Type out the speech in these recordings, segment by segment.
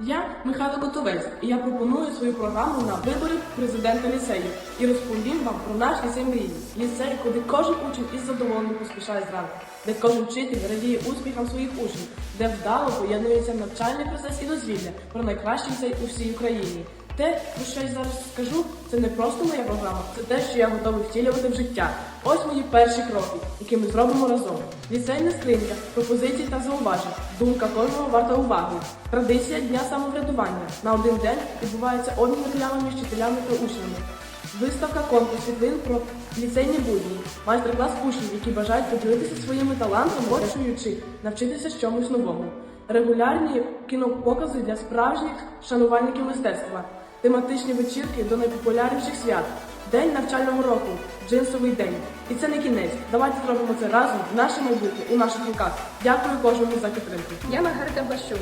Я Михайло Котовець, і я пропоную свою програму на вибори президента ліцею і розповім вам про наш ліцей мрії. Ліцей, куди кожен учень із задоволенням поспішає зранку, де кожен вчитель радіє успіхам своїх учнів, де вдало поєднується навчальний процес і дозвілля про найкращий ліцей у всій Україні. Те, про що я зараз скажу, це не просто моя програма, це те, що я готовий втілювати в життя. Ось мої перші кроки, які ми зробимо разом. Ліцейна скринька, пропозицій та зауважень. Думка кожного варта уваги. Традиція дня самоврядування. На один день відбувається обмін матеріалами між вчителями та учнями. Виставка конкурс світлин про ліцейні будні, майстер-клас учнів, які бажають поділитися своїми талантами, хочуючи навчитися чомусь новому. Регулярні кінопокази для справжніх шанувальників мистецтва, тематичні вечірки до найпопулярніших свят, день навчального року, джинсовий день. І це не кінець. Давайте зробимо це разом. в Наше майбутнє у наших руках. Дякую кожному за підтримку. Я Маргарита Блащук,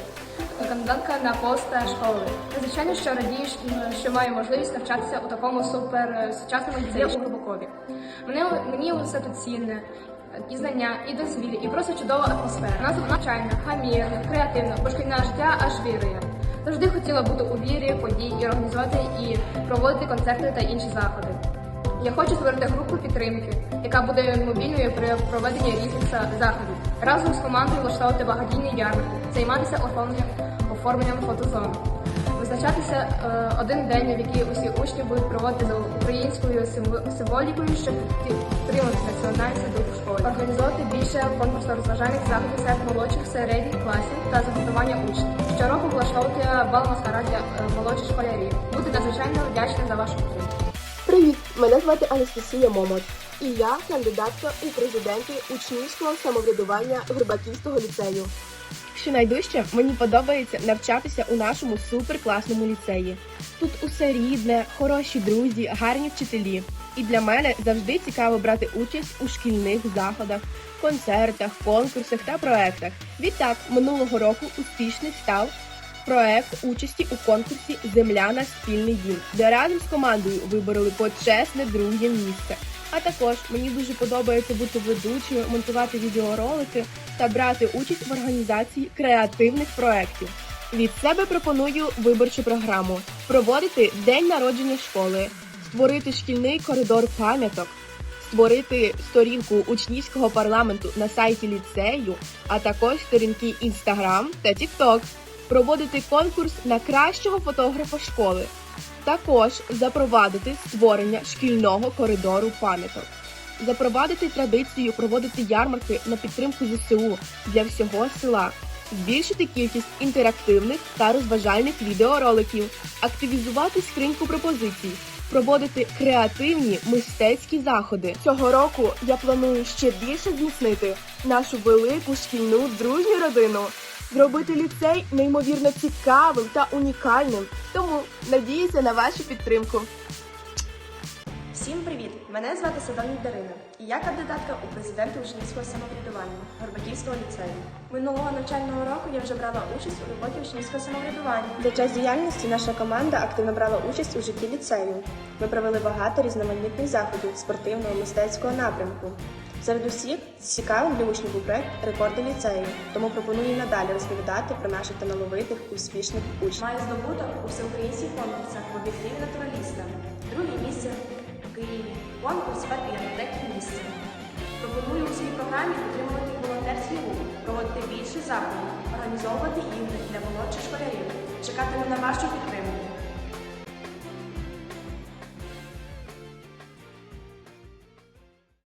кандидатка на пост школи. Звичайно, що радієш, що маю можливість навчатися у такому супер е, сучасному ліцеї у Глибокові. Мене мені усе тут цінне. І знання, і дозвілля, і просто чудова атмосфера. Нас навчальна, хамірна, креативна, бо шкільне життя аж вірує. Завжди хотіла бути у вірі, подій і організувати і проводити концерти та інші заходи. Я хочу створити групу підтримки, яка буде мобільною при проведенні різних заходів. Разом з командою влаштовувати багатійний ярмарки, займатися оформленням, оформленням фотозон, визначатися е, один день, в який усі учні будуть проводити за українською символ- символікою, щоб підтримати школі, організовувати більше конкурсно-розважальних заходів серед молодших середніх класів та заготування учнів. Щороку влаштовувати бал маскарад для е, молодших школярів. Бути надзвичайно вдячна за вашу підтримку. Привіт! Мене звати Анастасія Момот, і я кандидатка у президенти учнівського самоврядування Горбаківського ліцею. Що найдужче, мені подобається навчатися у нашому суперкласному ліцеї. Тут усе рідне, хороші друзі, гарні вчителі. І для мене завжди цікаво брати участь у шкільних заходах, концертах, конкурсах та проектах. Відтак, минулого року успішний став проект участі у конкурсі Земля на спільний дім, де разом з командою вибороли почесне друге місце. А також мені дуже подобається бути ведучою, монтувати відеоролики та брати участь в організації креативних проєктів. Від себе пропоную виборчу програму: проводити день народження школи, створити шкільний коридор пам'яток, створити сторінку учнівського парламенту на сайті ліцею, а також сторінки Instagram та TikTok, проводити конкурс на кращого фотографа школи. Також запровадити створення шкільного коридору пам'яток, запровадити традицію проводити ярмарки на підтримку ЗСУ для всього села, збільшити кількість інтерактивних та розважальних відеороликів, активізувати скриньку пропозицій, проводити креативні мистецькі заходи. Цього року я планую ще більше зміцнити нашу велику шкільну дружню родину, зробити ліцей неймовірно цікавим та унікальним. Тому надіюся на вашу підтримку. Всім привіт! Мене звати Садовник Дарина, і я кандидатка у президенти учнівського самоврядування Горбаківського ліцею. Минулого навчального року я вже брала участь у роботі учнівського самоврядування. За час діяльності наша команда активно брала участь у житті ліцею. Ми провели багато різноманітних заходів спортивного мистецького напрямку. Серед усіх цікавим для учнів був проект Рекорди ліцею, тому пропоную надалі розповідати про наших талановитих успішних учнів. Має здобуток у всеукраїнських конкурсах в об'єктиві натураліста. Друге місце Києві. Конкурс «Фербія» третє місце. Пропоную у цій програмі підтримувати волонтерський рух, проводити більше заходів, організовувати ігри для молодших школярів. Чекатиму на вашу підтримку.